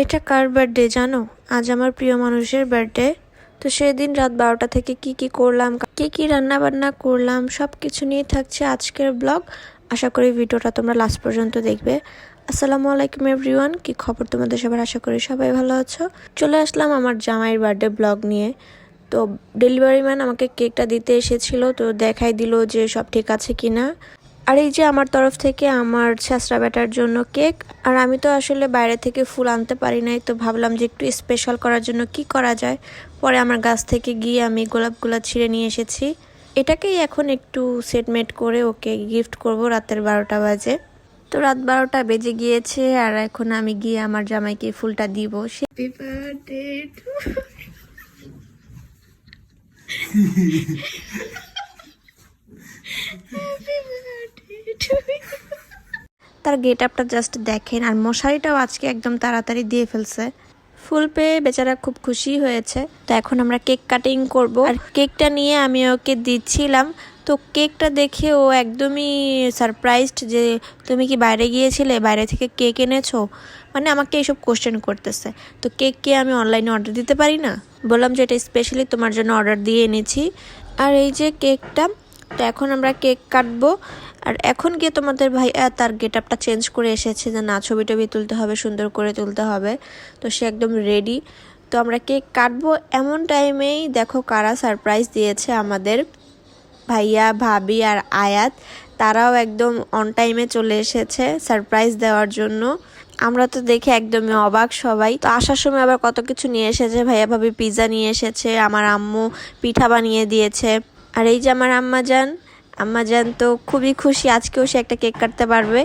এটা কার বার্থডে জানো? আজ আমার প্রিয় মানুষের বার্থডে তো সেদিন রাত বারোটা থেকে কি কি করলাম, কি কি রান্না বান্না করলাম সব কিছু নিয়ে থাকছে আজকের ব্লগ আশা করি ভিডিওটা তোমরা লাস্ট পর্যন্ত দেখবে। আসসালামু আলাইকুম এভরিওয়ান কি খবর তোমাদের সবার? আশা করি সবাই ভালো আছো। চলে আসলাম আমার জামাইয়ের বার্থডে ব্লগ নিয়ে। তো ডেলিভারি ম্যান আমাকে কেকটা দিতে এসেছিল, তো দেখাই দিল যে সব ঠিক আছে কিনা। আর এই যে আমার তরফ থেকে আমার ছেঁচড়া বেটার জন্য কেক আর আমি তো আসলে বাইরে থেকে ফুল আনতে পারি নাই তো ভাবলাম যে একটু স্পেশাল করার জন্য কি করা যায়। পরে আমার গাছ থেকে গিয়ে আমি গোলাপগুলা ছিঁড়ে নিয়ে এসেছি। এটাকেই এখন একটু সেটমেট করে ওকে গিফট করব রাতের বারোটা বাজে। তো রাত বারোটা বেজে গিয়েছে আর এখন আমি গিয়ে আমার জামাইকে ফুলটা দিব। হ্যাপি বার্থডে তার গেট আপটা জাস্ট দেখেন আর মশারিটাও আজকে একদম তাড়াতাড়ি দিয়ে ফেলছে। ফুল পেয়ে বেচারা খুব খুশি হয়েছে। তো এখন আমরা কেক কাটিং করব। আর কেকটা নিয়ে আমি ওকে দিচ্ছিলাম। তো কেকটা দেখে ও একদমই সারপ্রাইজড যে তুমি কি বাইরে গিয়েছিলে? বাইরে থেকে কেক এনেছো? মানে আমাকে এইসব কোশ্চেন করতেছে। তো কেক কে আমি অনলাইনে অর্ডার দিতে পারি না? বললাম যে এটা স্পেশালি তোমার জন্য অর্ডার দিয়ে এনেছি। আর এই যে কেকটা, তো এখন আমরা কেক কাটবো। আর এখন গিয়ে তোমাদের ভাইয়া তার গেট আপটা চেঞ্জ করে এসেছে যে না ছবি টবি তুলতে হবে, সুন্দর করে তুলতে হবে। তো সে একদম রেডি তো আমরা কেক কাটবো এমন টাইমেই দেখো কারা সারপ্রাইজ দিয়েছে আমাদের। ভাইয়া, ভাবি আর আয়াত, তারাও একদম অন টাইমে চলে এসেছে সারপ্রাইজ দেওয়ার জন্য। আমরা তো দেখে একদমই অবাক সবাই। তো আসার সময় আবার কত কিছু নিয়ে এসেছে। ভাইয়া, ভাবি পিৎজা নিয়ে এসেছে, আমার আম্মু পিঠা বানিয়ে দিয়েছে। আর এই যে আমার আম্মা যান আম্মা যান তো খুবই খুশি আজকেও সে একটা কেক কাটতে পারবে।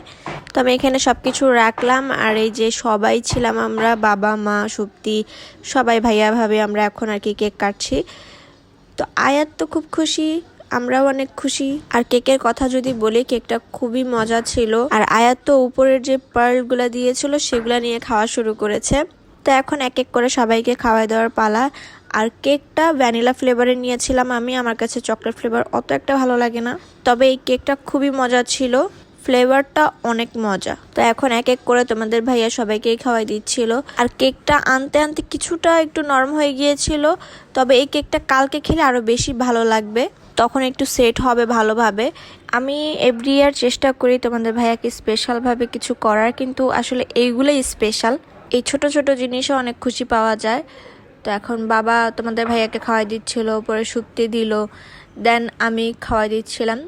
তো আমি এখানে সব কিছু রাখলাম আর এই যে সবাই ছিলাম আমরা, বাবা, মা সুপ্তি সবাই ভাইয়া ভাবে আমরা এখন আর কি কেক কাটছি। তো আয়াত তো খুব খুশি, আমরাও অনেক খুশি। আর কেকের কথা যদি বলি, কেকটা খুবই মজা ছিল। আর আয়াত তো উপরের যে পার্লগুলো দিয়েছিল, সেগুলো নিয়ে খাওয়া শুরু করেছে। তো এখন এক এক করে সবাইকে খাওয়াই দেওয়ার পালা। আর কেকটা ভ্যানিলা ফ্লেভারের নিয়েছিলাম আমি। আমার কাছে চকলেট ফ্লেভার অত একটা ভালো লাগে না। তবে এই কেকটা খুবই মজা ছিল। ফ্লেভারটা অনেক মজা। তো এখন এক এক করে তোমাদের ভাইয়া সবাইকেই খাওয়াই দিচ্ছিল। আর কেকটা আনতে আনতে কিছুটা একটু নরম হয়ে গিয়েছিল। তবে এই কেকটা কালকে খেলে আরও বেশি ভালো লাগবে। তখন একটু সেট হবে ভালোভাবে। আমি এভরি ইয়ার চেষ্টা করি তোমাদের ভাইয়াকে স্পেশালভাবে কিছু করার। কিন্তু আসলে এইগুলোই স্পেশাল এই ছোট ছোট জিনিসও অনেক খুশি পাওয়া যায়। তো এখন বাবা তোমাদের ভাইয়াকে খাওয়াই দিচ্ছিল, পরে শুক্তি দিল। দেন আমি খাওয়াই দিচ্ছিলাম।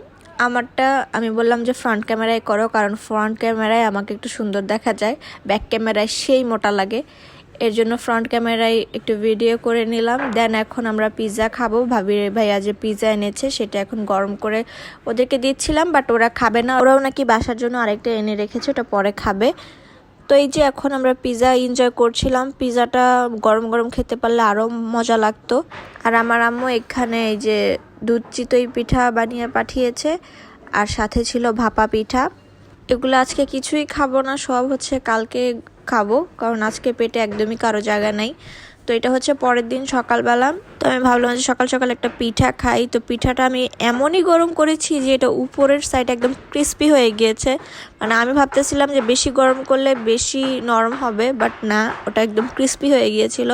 আমারটা, আমি বললাম যে ফ্রন্ট ক্যামেরায় করো, কারণ ফ্রন্ট ক্যামেরায় আমাকে একটু সুন্দর দেখা যায়। ব্যাক ক্যামেরায় সেই মোটা লাগে। এর জন্য ফ্রন্ট ক্যামেরায় একটু ভিডিও করে নিলাম। দেন এখন আমরা পিৎজা খাব। ভাবি, ভাইয়া যে পিৎজা এনেছে, সেটা এখন গরম করে ওদেরকে দিচ্ছিলাম বাট ওরা খাবে না। ওরাও নাকি বাসার জন্য আরেকটা এনে রেখেছে, ওটা পরে খাবে। তো এই যে এখন আমরা পিজা এনজয় করছিলাম পিজাটা গরম গরম খেতে পারলে আরও মজা লাগতো। আর আমার আম্মু এখানে এই যে দুধ চিতই পিঠা বানিয়ে পাঠিয়েছে, আর সাথে ছিল ভাপা পিঠা। এগুলো আজকে কিছুই খাব না, সব হচ্ছে কালকে খাব, কারণ আজকে পেটে একদমই কারও জায়গা নাই। তো এটা হচ্ছে পরের দিন সকালবেলা। তো আমি ভাবলাম যে সকাল সকাল একটা পিঠা খাই। তো পিঠাটা আমি এমনই গরম করেছি যে এটা উপরের সাইড একদম ক্রিস্পি হয়ে গিয়েছে। মানে আমি ভাবতেছিলাম যে বেশি গরম করলে বেশি নরম হবে বাট না, ওটা একদম ক্রিস্পি হয়ে গিয়েছিল।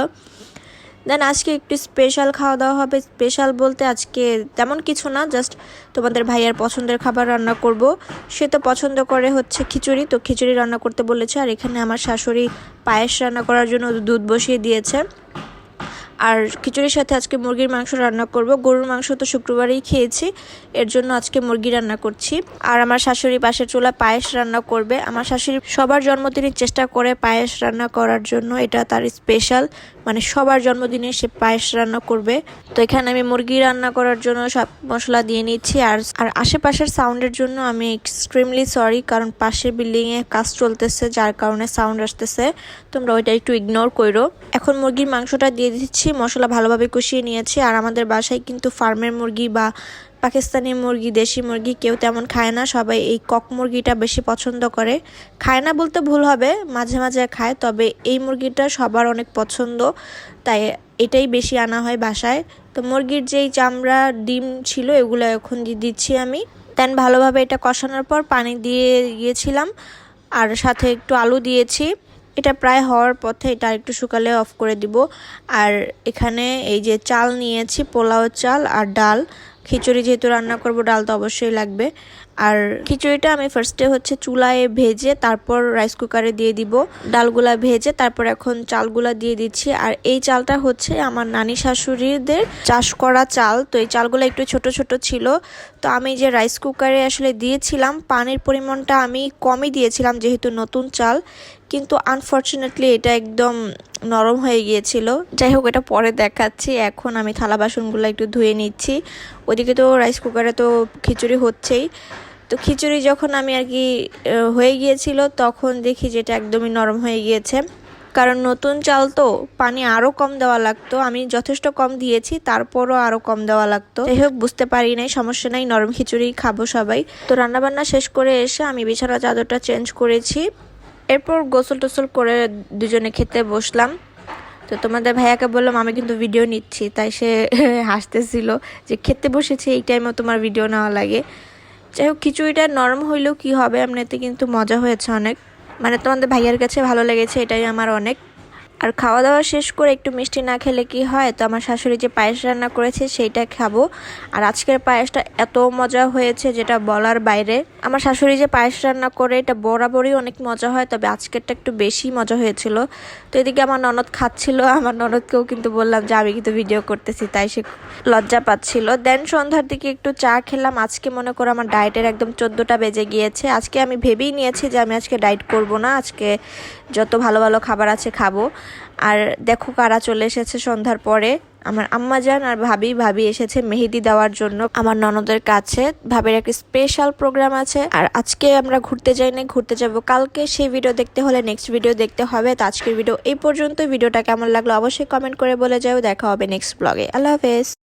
দেন আজকে একটু স্পেশাল খাওয়া দাওয়া হবে। স্পেশাল বলতে আজকে তেমন কিছু না জাস্ট তোমাদের ভাইয়ার পছন্দের খাবার রান্না করব। সে তো পছন্দ করে হচ্ছে খিচুড়ি, তো খিচুড়ি রান্না করতে বলেছে। আর এখানে আমার শাশুড়ি পায়েস রান্না করার জন্য দুধ বসিয়ে দিয়েছে। আর খিচুড়ির সাথে আজকে মুরগির মাংস রান্না করব। গরুর মাংস তো শুক্রবারেই খেয়েছি, এর জন্য আজকে মুরগি রান্না করছি। আর আমার শাশুড়ি পাশের চুলা পায়েস রান্না করবে। আমার শাশুড়ি সবার জন্মদিনে চেষ্টা করে পায়েস রান্না করার জন্য, এটা তার স্পেশাল মানে সবার জন্মদিনে সে পায়েস রান্না করবে। তো এখানে আমি মুরগি রান্না করার জন্য সব মশলা দিয়ে নিচ্ছি। আর আর আশেপাশের সাউন্ডের জন্য আমি এক্সট্রিমলি সরি, কারণ পাশের বিল্ডিংয়ে কাজ চলতেছে, যার কারণে সাউন্ড আসতেছে। তোমরা ওইটা একটু ইগনোর করো এখন মুরগির মাংসটা দিয়ে দিচ্ছি মশলা ভালোভাবে কষিয়ে নিয়েছি। আর আমাদের বাসায় কিন্তু ফার্মের মুরগি বা পাকিস্তানি মুরগি, দেশি মুরগি কেউ তেমন খায় না। সবাই এই কক মুরগিটা বেশি পছন্দ করে। খায় না বলতে ভুল হবে, মাঝে মাঝে খায়, তবে এই মুরগিটা সবার অনেক পছন্দ। তাই এটাই বেশি আনা হয় বাসায়। তো মুরগির যেই চামড়া, ডিম ছিল, এগুলো এখন দিচ্ছি আমি। দেন ভালোভাবে এটা কষানোর পর পানি দিয়ে গিয়েছিলাম। আর সাথে একটু আলু দিয়েছি। এটা প্রায় হওয়ার পথে এটা একটু শুকালে অফ করে দিব। আর এখানে এই যে চাল নিয়েছি, পোলাও চাল আর ডাল। খিচুড়ি যেহেতু রান্না করব, ডাল তো অবশ্যই লাগবে। আর খিচুড়িটা আমি ফার্স্টে হচ্ছে চুলায় ভেজে তারপর রাইস কুকারে দিয়ে দিব। ডালগুলা ভেজে তারপর এখন চালগুলা দিয়ে দিচ্ছি। আর এই চালটা হচ্ছে আমার নানি শাশুড়িদের চাষ করা চাল। তো এই চালগুলো একটু ছোট ছোট ছিল। তো আমি যে রাইস কুকারে আসলে দিয়েছিলাম, পানির পরিমাণটা আমি কমই দিয়েছিলাম যেহেতু নতুন চাল। কিন্তু আনফর্চুনেটলি এটা একদম নরম হয়ে গিয়েছিল। যাই হোক, এটা পরে দেখাচ্ছি। এখন আমি থালা বাসনগুলো একটু ধুয়ে নিচ্ছি। ওদিকে তো রাইস কুকারে তো খিচুড়ি হচ্ছেই। তো খিচুড়ি যখন আমি আর কি হয়ে গিয়েছিল, তখন দেখি যেটা একদমই নরম হয়ে গিয়েছে। কারণ নতুন চাল তো, পানি আরও কম দেওয়া লাগতো। আমি যথেষ্ট কম দিয়েছি, তারপরও আরও কম দেওয়া লাগতো। যাই হোক, বুঝতে পারি নাই, সমস্যা নাই, নরম খিচুড়ি খাব সবাই। তো রান্নাবান্না শেষ করে এসে আমি বিছানা চাদরটা চেঞ্জ করেছি। এরপর গোসল টোসল করে দুজনে খেতে বসলাম। তো তোমাদের ভাইয়াকে বললাম, আমি কিন্তু ভিডিও নিচ্ছি। তাই সে হাসতেছিল যে, খেতে বসেছে, এই টাইমে তোমার ভিডিও নেওয়া লাগে। যাই হোক খিচুড়িটা নরম হইলেও কি হবে, এমনিতে কিন্তু মজা হয়েছে অনেক। মানে তোমাদের ভাইয়ার কাছে ভালো লেগেছে, এটাই আমার অনেক। আর খাওয়া দাওয়া শেষ করে একটু মিষ্টি না খেলে কি হয়? তো আমার শাশুড়ি যে পায়েস রান্না করেছে সেইটা খাব। আর আজকের পায়েসটা এত মজা হয়েছে যেটা বলার বাইরে। আমার শাশুড়ি যে পায়েস রান্না করে, এটা বরাবরই অনেক মজা হয়, তবে আজকেরটা একটু বেশি মজা হয়েছিল। তো এদিকে আমার ননদ খাচ্ছিল, আমার ননদকেও কিন্তু বললাম যে আমি কিন্তু ভিডিও করতেছি, তাই সে লজ্জা পাচ্ছিল। দেন সন্ধ্যার দিকে একটু চা খেলাম, আজকে মনে করো আমার ডায়েটের একদম চোদ্দোটা বেজে গিয়েছে। আজকে আমি ভেবেই নিয়েছি যে আমি আজকে ডায়েট করব না, আজকে যত ভালো ভালো খাবার আছে খাব। আর দেখো কারা চলে এসেছে সন্ধ্যার পরে। আমার আম্মা যান আর ভাবি ভাবি এসেছে মেহেদি দেওয়ার জন্য। আমার ননদের কাছে। ভাবির একটা স্পেশাল প্রোগ্রাম আছে। আর আজকে আমরা ঘুরতে যাই না ঘুরতে যাব কালকে। সেই ভিডিও দেখতে হলে নেক্সট ভিডিও দেখতে হবে। তো আজকের ভিডিও এই পর্যন্ত ভিডিওটা কেমন লাগল অবশ্যই কমেন্ট করে বলে যাও। দেখা হবে নেক্সট ব্লগে আল্লাহ হাফেজ।